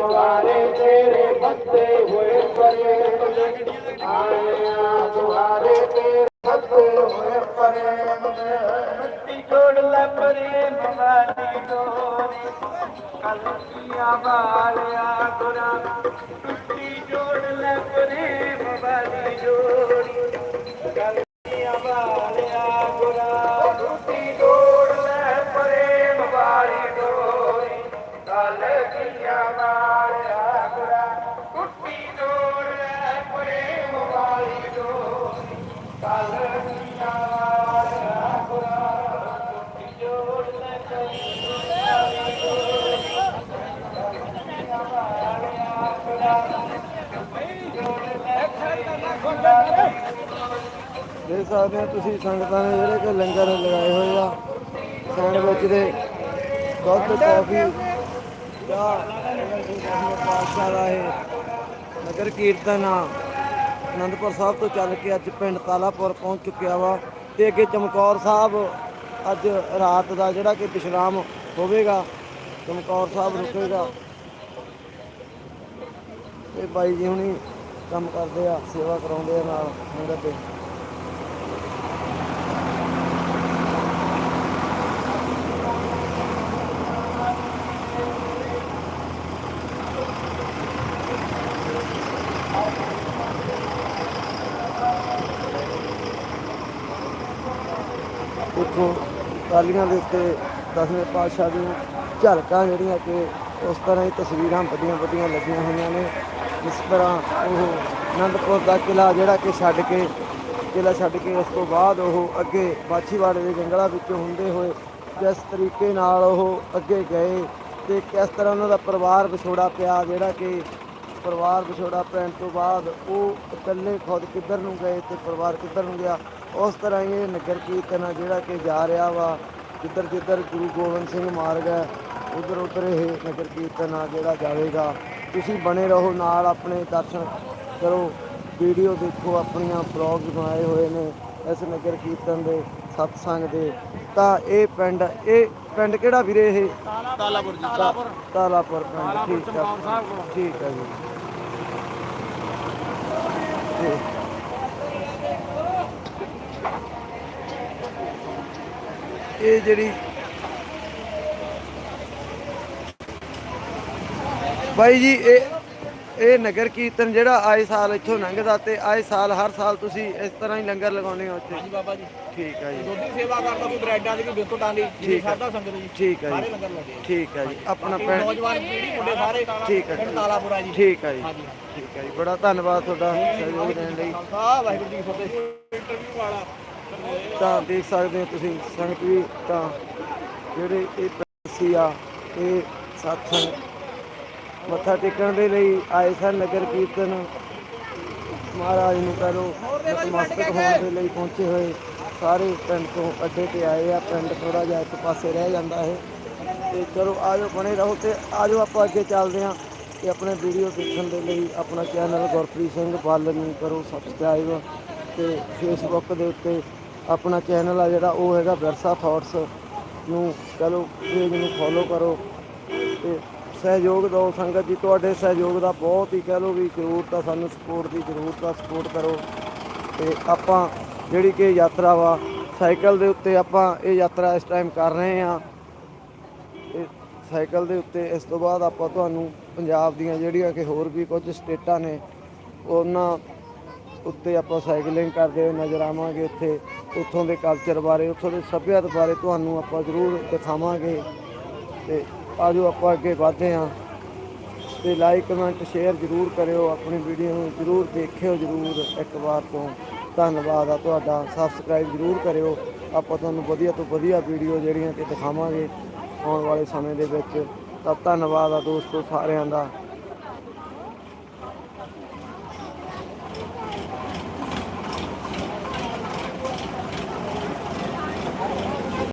داري تيري ڀي هي هاڻي دواري ਦੇਖ ਸਕਦੇ ਹੋ ਤੁਸੀਂ ਸੰਗਤਾਂ ਨੇ ਜਿਹੜੇ ਕਿ ਲੰਗਰ ਲਗਾਏ ਹੋਏ ਆ। ਸੈਂਡਵਿਚ ਦੇ, ਦੁੱਧ, ਕਾਫੀ ਚਾਹ ਪਾਤਸ਼ਾਹ ਦਾ ਇਹ ਨਗਰ ਕੀਰਤਨ ਆ। ਅਨੰਦਪੁਰ ਸਾਹਿਬ ਤੋਂ ਚੱਲ ਕੇ ਅੱਜ ਪਿੰਡ ਤਾਲਾਪੁਰ ਪਹੁੰਚ ਚੁੱਕਿਆ ਵਾ ਤੇ ਅੱਗੇ ਚਮਕੌਰ ਸਾਹਿਬ ਅੱਜ ਰਾਤ ਦਾ ਜਿਹੜਾ ਕਿ ਵਿਸ਼ਰਾਮ ਹੋਵੇਗਾ, ਚਮਕੌਰ ਸਾਹਿਬ ਰੁਕੇਗਾ। ਇਹ ਬਾਈ ਜੀ ਹੁਣੀ ਕੰਮ ਕਰਦੇ ਆ, ਸੇਵਾ ਕਰਾਉਂਦੇ ਆ ਨਾਲ ਸੰਗਤ ਦੇ। ਉੱਥੋਂ ਟਾਲੀਆਂ ਦੇ ਉੱਤੇ ਦਸਵੇਂ ਪਾਤਸ਼ਾਹ ਦੀਆਂ ਝਲਕਾਂ ਜਿਹੜੀਆਂ ਕਿ ਉਸ ਤਰ੍ਹਾਂ ਹੀ ਤਸਵੀਰਾਂ ਵੱਡੀਆਂ ਵੱਡੀਆਂ ਲੱਗੀਆਂ ਹੋਈਆਂ ਨੇ। ਜਿਸ ਤਰ੍ਹਾਂ ਉਹ ਅਨੰਦਪੁਰ ਦਾ ਕਿਲਾ ਜਿਹੜਾ ਕਿ ਛੱਡ ਕੇ ਕਿਲਾ ਛੱਡ ਕੇ ਉਸ ਤੋਂ ਬਾਅਦ ਉਹ ਅੱਗੇ ਬਾਛੀਵਾੜੇ ਦੇ ਜੰਗਲਾਂ ਵਿੱਚੋਂ ਹੁੰਦੇ ਹੋਏ ਕਿਸ ਤਰੀਕੇ ਨਾਲ ਉਹ ਅੱਗੇ ਗਏ ਤੇ ਕਿਸ ਤਰ੍ਹਾਂ ਉਹਨਾਂ ਦਾ ਪਰਿਵਾਰ ਵਿਛੋੜਾ ਪਿਆ ਜਿਹੜਾ ਕਿ ਪਰਿਵਾਰ ਵਿਛੋੜਾ ਪੈਣ ਤੋਂ ਬਾਅਦ ਉਹ ਇਕੱਲੇ ਖੁਦ ਕਿੱਧਰ ਨੂੰ ਗਏ ਤੇ ਪਰਿਵਾਰ ਕਿੱਧਰ ਨੂੰ ਗਿਆ ਉਸ ਤਰ੍ਹਾਂ ਇਹ ਨਗਰ ਕੀਰਤਨ ਆ ਜਿਹੜਾ ਕਿ ਜਾ ਰਿਹਾ ਵਾ ਜਿੱਧਰ ਜਿੱਧਰ ਗੁਰੂ ਗੋਬਿੰਦ ਸਿੰਘ ਮਾਰਗ ਹੈ ਉਧਰ ਉਧਰ ਇਹ ਨਗਰ ਕੀਰਤਨ ਆ ਜਿਹੜਾ ਜਾਵੇਗਾ। ਤੁਸੀਂ ਬਣੇ ਰਹੋ ਨਾਲ ਆਪਣੇ ਦਰਸ਼ਨ ਕਰੋ। ਵੀਡੀਓ ਦੇਖੋ ਆਪਣੀਆਂ ਬਲੌਗ ਬਣਾਏ ਹੋਏ ਨੇ ਇਸ ਨਗਰ ਕੀਰਤਨ ਦੇ ਸਤਸੰਗ ਦੇ। ਤਾਂ ਇਹ ਪਿੰਡ ਇਹ ਪਿੰਡ ਕਿਹੜਾ ਵੀਰੇ ਇਹ? ਤਾਲਾਪੁਰ ਜੀ। ਤਾਲਾਪੁਰ ਤਾਲਾਪੁਰ ਪਿੰਡ ਠੀਕ ਹੈ ਠੀਕ ਹੈ ਜੀ। ਇਹ ਜਿਹੜੀ ਬਾਈ ਜੀ ਇਹ ਇਹ ਨਗਰ ਕੀਰਤਨ ਜਿਹੜਾ ਆਏ ਸਾਲ ਇੱਥੋਂ ਲੰਘਦਾ ਤੇ ਆਏ ਸਾਲ ਹਰ ਸਾਲ ਤੁਸੀਂ ਇਸ ਤਰ੍ਹਾਂ ਹੀ ਲੰਗਰ ਲਗਾਉਂਦੇ ਹੋ ਇੱਥੇ ਹਾਂਜੀ ਬਾਬਾ ਜੀ। ਠੀਕ ਹੈ ਜੀ। ਦੁੱਧ ਦੀ ਸੇਵਾ ਕਰਦਾ ਕੋਈ ਬ੍ਰੈਡਾਂ ਦੀ ਕੋਈ ਬਿਸਕੁਟਾਂ ਦੀ ਜੀ ਠੀਕ ਹੈ। ਸਾਦਾ ਸੰਗਤ ਜੀ ਠੀਕ ਹੈ ਸਾਰੇ ਜੀ ਠੀਕ ਹੈ ਜੀ। ਆਪਣਾ ਪਿੰਡ ਨੌਜਵਾਨ ਪੀੜ੍ਹੀ ਮੁੰਡੇ ਸਾਰੇ ਠੀਕ ਹੈ ਪਿੰਡ ਤਾਲਾਪੁਰਾ ਜੀ। ਠੀਕ ਹੈ ਜੀ। ਠੀਕ ਹੈ ਜੀ। ਬੜਾ ਧੰਨਵਾਦ ਤੁਹਾਡਾ ਸਹਿਯੋਗ ਦੇਣ ਲਈ। ਖਾਲਸਾ ਵਾਹਿਗੁਰੂ ਜੀ ਕੀ ਫਤਿਹ। ਇੰਟਰਵਿਊ ਵਾਲਾ ਤਾਂ ਦੇਖ ਸਕਦੇ ਹੋ ਤੁਸੀਂ ਸੰਗਤ ਵੀ ਤਾਂ ਜਿਹੜੇ ਇਹ ਪੈਸੀ ਆ, ਇਹ ਸਤਸੰਗ ਮੱਥਾ ਟੇਕਣ ਦੇ ਲਈ ਆਏ ਸਨ ਨਗਰ ਕੀਰਤਨ। ਮਹਾਰਾਜ ਨੂੰ ਕਰੋ ਨਤਮਸਤਕ ਹੋਣ ਦੇ ਲਈ ਪਹੁੰਚੇ ਹੋਏ। ਸਾਰੇ ਪਿੰਡ ਤੋਂ ਅੱਡੇ ਤੇ ਆਏ ਆ। ਪਿੰਡ ਥੋੜਾ ਜਿਹਾ ਇੱਕ ਪਾਸੇ ਰਹਿ ਜਾਂਦਾ ਹੈ। ਤੇ ਚਲੋ ਆਜੋ, ਬਣੇ ਰਹੋ ਤੇ ਆਜੋ ਆਪਾਂ ਅੱਗੇ ਚੱਲਦੇ ਹਾਂ ਤੇ ਆਪਣੇ ਵੀਡੀਓ ਦੇਖਣ ਦੇ ਲਈ ਆਪਣਾ ਚੈਨਲ ਗੁਰਪ੍ਰੀਤ ਸਿੰਘ ਬਾਲਨ ਨੂੰ ਕਰੋ ਸਬਸਕ੍ਰਾਈਬ ਤੇ ਫੇਸਬੁੱਕ ਦੇ ਉੱਤੇ ਆਪਣਾ ਚੈਨਲ ਆ ਜਿਹੜਾ ਉਹ ਹੈਗਾ ਵਿਰਸਾ ਥਾਟਸ ਨੂੰ ਚਲੋ ਪੇਜ ਨੂੰ ਫੋਲੋ ਕਰੋ ਤੇ ਸਹਿਯੋਗ ਦਿਓ ਸੰਗਤ ਜੀ, ਤੁਹਾਡੇ ਸਹਿਯੋਗ ਦਾ ਬਹੁਤ ਹੀ ਕਹਿ ਲਓ ਵੀ ਜ਼ਰੂਰਤ ਆ, ਸਾਨੂੰ ਸਪੋਰਟ ਦੀ ਜ਼ਰੂਰਤ ਆ ਸਪੋਰਟ ਕਰੋ ਤੇ ਆਪਾਂ ਜਿਹੜੀ ਕਿ ਯਾਤਰਾ ਵਾ, ਸਾਈਕਲ ਦੇ ਉੱਤੇ ਆਪਾਂ ਇਹ ਯਾਤਰਾ ਇਸ ਟਾਈਮ ਕਰ ਰਹੇ ਆ ਇਹ ਸਾਈਕਲ ਦੇ ਉੱਤੇ ਇਸ ਤੋਂ ਬਾਅਦ ਆਪਾਂ ਤੁਹਾਨੂੰ ਪੰਜਾਬ ਦੀਆਂ ਜਿਹੜੀਆਂ ਕਿ ਹੋਰ ਵੀ ਕੁਝ ਸਟੇਟਾਂ ਨੇ, ਉਹਨਾਂ ਉੱਤੇ ਆਪਾਂ ਸਾਈਕਲਿੰਗ ਕਰਦੇ ਹੋਏ ਨਜ਼ਰ ਆਵਾਂਗੇ ਉੱਥੇ, ਉੱਥੋਂ ਦੇ ਕਲਚਰ ਬਾਰੇ, ਉੱਥੋਂ ਦੇ ਸੱਭਿਅਤਾ ਬਾਰੇ ਤੁਹਾਨੂੰ ਆਪਾਂ ਜ਼ਰੂਰ ਦਿਖਾਵਾਂਗੇ। ਤੇ ਆਜੋ ਆਪਾਂ ਅੱਗੇ ਵਧਦੇ ਹਾਂ। ਤੇ ਲਾਈਕ ਕਮੈਂਟ ਸ਼ੇਅਰ ਜ਼ਰੂਰ ਕਰਿਓ ਆਪਣੀ ਵੀਡੀਓ ਨੂੰ, ਜ਼ਰੂਰ ਦੇਖਿਓ ਜ਼ਰੂਰ ਇੱਕ ਵਾਰ ਤੋਂ। ਧੰਨਵਾਦ ਆ ਤੁਹਾਡਾ ਸਬਸਕ੍ਰਾਈਬ ਜ਼ਰੂਰ ਕਰਿਓ। ਆਪਾਂ ਤੁਹਾਨੂੰ ਵਧੀਆ ਤੋਂ ਵਧੀਆ ਵੀਡੀਓ ਜਿਹੜੀਆਂ ਕਿ ਦਿਖਾਵਾਂਗੇ ਆਉਣ ਵਾਲੇ ਸਮੇਂ ਦੇ ਵਿੱਚ। ਤਾਂ ਧੰਨਵਾਦ ਆ ਦੋਸਤੋ ਸਾਰਿਆਂ ਦਾ।